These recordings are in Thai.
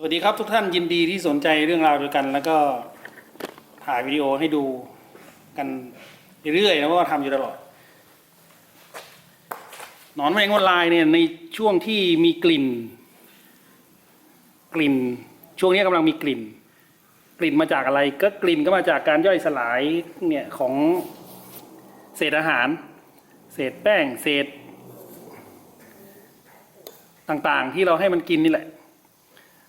สวัสดีครับทุกท่านยินดีที่สนใจเรื่องราวเดียวกัน แล้วก็ถ่ายวิดีโอให้ดูกันเรื่อยๆนะเพราะว่าทำอยู่ตลอดหนอนแมงวันลายเนี่ยในช่วงที่มีกลิ่น กลิ่น ช่วงนี้กำลังมีกลิ่น กลิ่นมาจากอะไร ก็กลิ่นก็มาจากการย่อยสลายเนี่ยของเศษอาหาร เศษแป้งเศษ ต่างๆ ที่เราให้มันกินนี่แหละ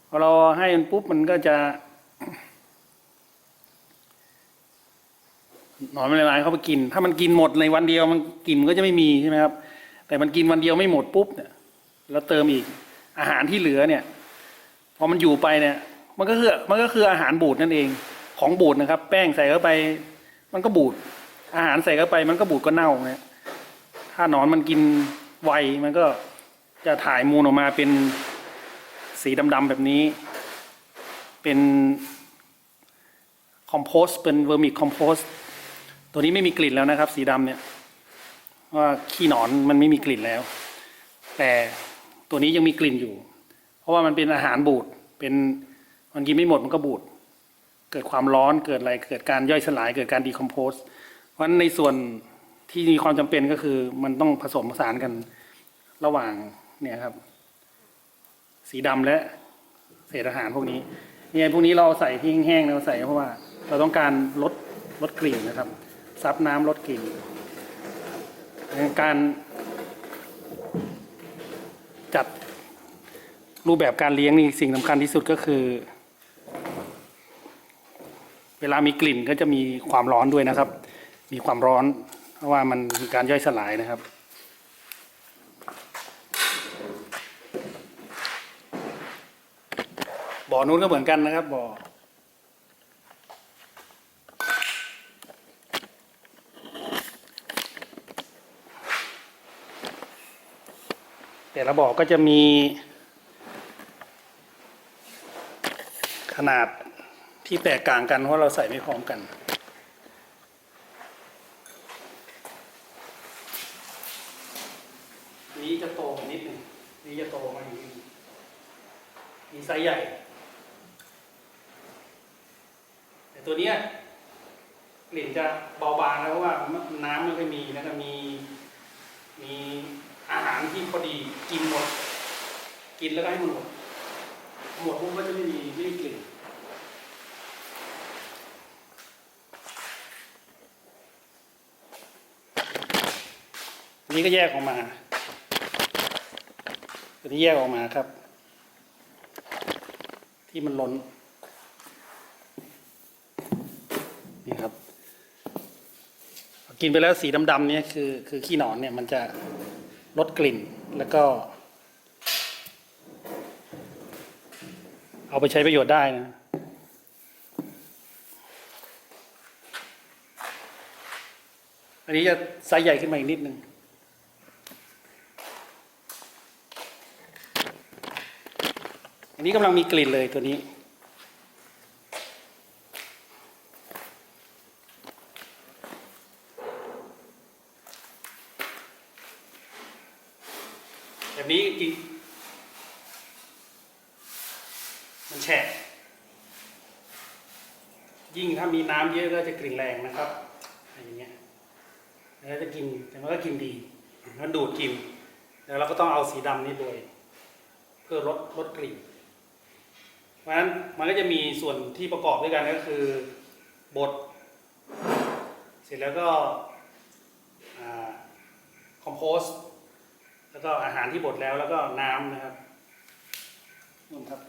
พอเราให้มันปุ๊บมันก็จะหนอนแมลงลายเข้าไปกิน ถ้ามันกินหมดในวันเดียวมันกลิ่นมันก็จะไม่มีใช่ไหมครับ แต่มันกินวันเดียวไม่หมดปุ๊บเนี่ยแล้วเติมอีกอาหารที่เหลือเนี่ย พอมันอยู่ไปเนี่ย มันก็คือมันก็คืออาหารบูดนั่นเองของบูดนะครับ แป้งใส่เข้าไป มันก็บูด อาหารใส่เข้าไป มันก็บูดก็เน่าเนี่ยถ้าหนอนมันกินไวมันก็จะถ่ายมูลออกมาเป็น สีดำๆแบบนี้ เป็นคอมโพสเป็นเวอร์มิคอมโพสตัวนี้ไม่มีกลิ่นแล้วนะครับ สีดำเนี่ยว่าขี้หนอนมันไม่มีกลิ่นแล้ว แต่ตัวนี้ยังมีกลิ่นอยู่ เพราะว่ามันเป็นอาหารบูดเป็นมันกินไม่หมดมันก็บูด เกิดความร้อนเกิดอะไรเกิดการย่อยสลายเกิดการดีคอมโพสเพราะฉะนั้นในส่วนที่มีความจำเป็นก็คือมันต้องผสมผสานกันระหว่างเนี่ยครับ สีดำและเศษอาหารพวกนี้เนี่ยพวกนี้เราใส่ที่แห้งๆเราใส่เพราะว่า เราต้องการลดลดกลิ่นนะครับ ซับน้ำลดกลิ่นการจัดรูปแบบการเลี้ยงนี่สิ่งสำคัญที่สุดก็คือ เวลามีกลิ่นก็จะมีความร้อนด้วยนะครับ มีความร้อน เพราะว่ามันมีการย่อยสลายนะครับ บ่อนู้นก็เหมือนกันนะครับบ่อแต่ละบ่อก็จะมี ขนาดที่แตกต่างกันเพราะเราใส่ไม่พร้อมกันนี้จะโตกว่านิดหนึ่งนี้จะโตมาอีกนิดหนึ่งมีไซส์ใหญ่ แต่ตัวเนี้ยกลิ่นจะเบาบางแล้วเพราะว่าน้ำไม่ค่อยมีแล้วก็มีมีอาหารที่พอดีกินหมด กินแล้วก็ให้มันหมดหมดปุ๊บก็จะไม่มีไม่มีกลิ่นนี้ก็แยกออกมาตัวนี้แยกออกมาครับ ที่มันล้นครับ กินไปแล้วสีดำๆเนี่ยคือคือขี้หนอนเนี่ยมันจะลดกลิ่นแล้วก็ เอาไปใช้ประโยชน์ได้นะอันนี้จะไซส์ใหญ่ขึ้นมาอีกนิดนึงอันนี้กำลังมีกลิ่นเลยตัวนี้ แบบนี้จริงมัน แฉะ ยิ่งถ้ามีน้ำเยอะก็จะกลิ่นแรงนะครับอะไรอย่างเงี้ยแล้วจะกินแต่มันก็กินดีมันดูดกิน แล้วเราก็ต้องเอาสีดำนี่โดยเพื่อลดลดกลิ่น เพราะฉะนั้นมันก็จะมีส่วนที่ประกอบด้วยกันก็คือบดเสร็จแล้วก็คอมโพสแล้วก็อาหารที่บดแล้วแล้วก็น้ำนะครับนู่นครับ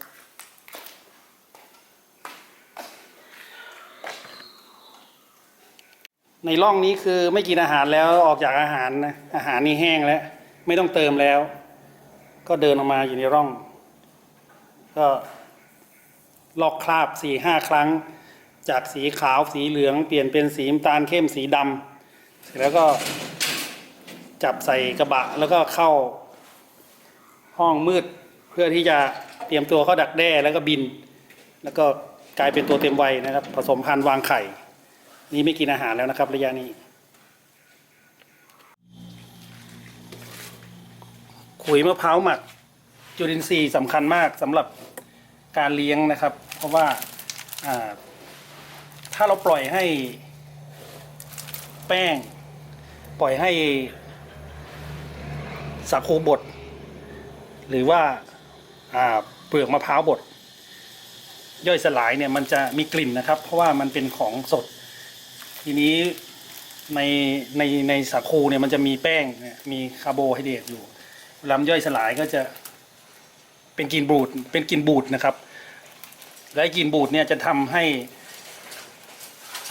ในร่องนี้คือไม่กินอาหารแล้วออกจากอาหารนะอาหารนี่แห้งแล้ว ไม่ต้องเติมแล้ว ก็เดินออกมาอยู่ในร่อง ก็ลอกคราบสี่ห้าครั้ง จากสีขาวสีเหลืองเปลี่ยนเป็นสีน้ำตาลเข้มสีดำเสร็จแล้วก็จับใส่กระบะแล้วก็เข้าห้องมืดเพื่อที่จะเตรียมตัวเข้าดักแด้แล้วก็บิน แล้วก็กลายเป็นตัวเต็มวัยนะครับ ผสมพันธุ์วางไข่ นี่ไม่กินอาหารแล้วนะครับ ระยะนี้ ขุยมะพร้าวหมัก จุลินทรีย์สำคัญมากสำหรับการเลี้ยงนะครับ เพราะว่าถ้าเราปล่อยให้แป้ง ปล่อยให้สาคูบดหรือว่าเปลือกมะพร้าวบดย่อยสลายเนี่ยมันจะมีกลิ่นนะครับ เพราะว่ามันเป็นของสด ทีนี้ในในในสาคูเนี่ยมันจะมีแป้งมีคาร์โบไฮเดรตอยู่เวลามันย่อยสลายก็จะเป็นกลิ่นบูดเป็นกลิ่นบูดนะครับ และกลิ่นบูดเนี่ยจะทำให้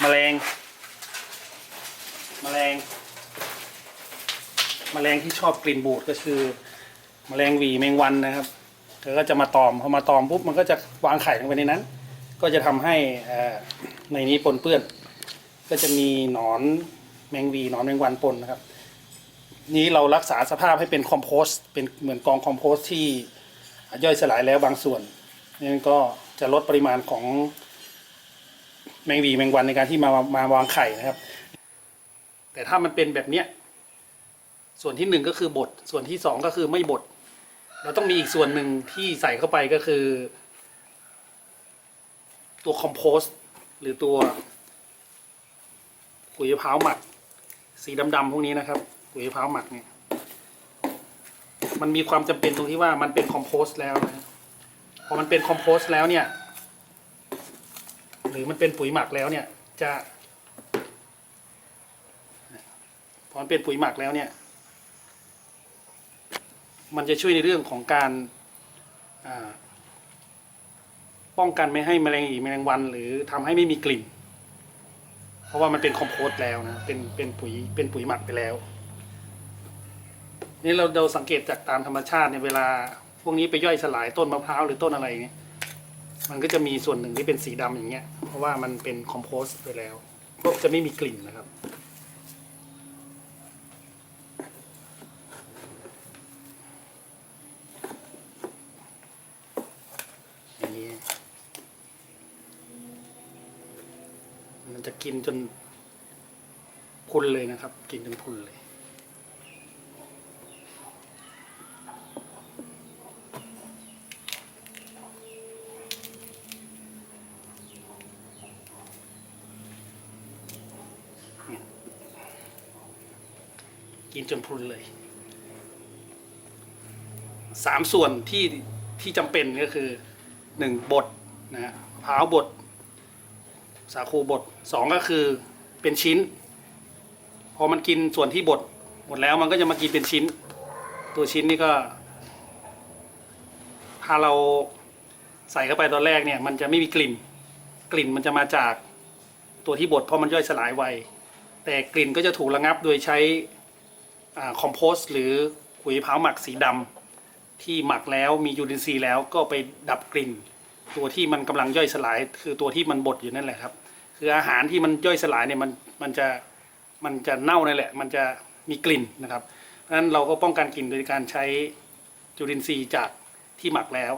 แมลงแมลงแมลงที่ชอบกลิ่นบูดก็คือแมลงหวีแมงวันนะครับเธอก็จะมาตอมพอมาตอมปุ๊บมันก็จะวางไข่ลงไปในนั้น ก็จะทำให้ในนี้ปนเปื้อน ก็จะมีหนอนแมงวีหนอนแมงวันปนนะครับ นี้เรารักษาสภาพให้เป็นคอมโพสเป็นเหมือนกองคอมโพสที่ย่อยสลายแล้วบางส่วนนี่ก็จะลดปริมาณของแมงวีแมงวันในการที่มามาวางไข่นะครับ แต่ถ้ามันเป็นแบบเนี้ยส่วนที่หนึ่งก็คือบดส่วนที่สองก็คือไม่บดเราต้องมีอีกส่วนหนึ่งที่ใส่เข้าไปก็คือ ตัวคอมโพสหรือตัว ขุยมะพร้าวหมัก สีดำๆพวกนี้นะครับขุยมะพร้าวหมักเนี่ยมันมีความจำเป็นตรงที่ว่ามันเป็นคอมโพสต์แล้วนะพอมันเป็นคอมโพสต์แล้วเนี่ย หรือมันเป็นปุ๋ยหมักแล้วเนี่ย จะพอมันเป็นปุ๋ยหมักแล้วเนี่ย มันจะช่วยในเรื่องของการป้องกันไม่ให้แมลงอีแมลงวัน หรือทำให้ไม่มีกลิ่น เพราะว่ามันเป็นคอมโพสต์แล้วนะเป็นเป็นปุ๋ยเป็นปุ๋ยหมักไปแล้ว นี่เราเราสังเกตจากตามธรรมชาติในเวลา พวกนี้ไปย่อยสลายต้นมะพร้าวหรือต้นอะไรเนี่ยมันก็จะมีส่วนหนึ่งที่เป็นสีดำอย่างเงี้ย เพราะว่ามันเป็นคอมโพสต์ไปแล้วก็จะไม่มีกลิ่นนะครับ อย่างนี้ มันจะกินจนพุนเลยนะครับ กินจนพุนเลย กินจนพุนเลย สามส่วนที่ที่จำเป็นก็คือหนึ่งบดนะฮะมะพร้าวบด สาคูบดสองก็คือเป็นชิ้น พอมันกินส่วนที่บดหมดแล้วมันก็จะมากินเป็นชิ้น ตัวชิ้นนี่ก็ถ้าเราใส่เข้าไปตอนแรกเนี่ย มันจะไม่มีกลิ่น กลิ่นมันจะมาจากตัวที่บดเพราะมันย่อยสลายไวแต่กลิ่นก็จะถูกระงับโดยใช้คอมโพสต์หรือขุยมะพร้าหมักสีดำที่หมักแล้วมียูรินทรีย์แล้วก็ไปดับกลิ่น ตัวที่มันกำลังย่อยสลาย คือตัวที่มันบดอยู่นั่นแหละครับ คืออาหารที่มันย่อยสลายเนี่ยมันมันจะมันจะเน่านั่นแหละ มันจะมีกลิ่นนะครับเพราะฉะนั้นเราก็ป้องกันกลิ่นโดยการใช้จุลินทรีย์จากที่หมักแล้ว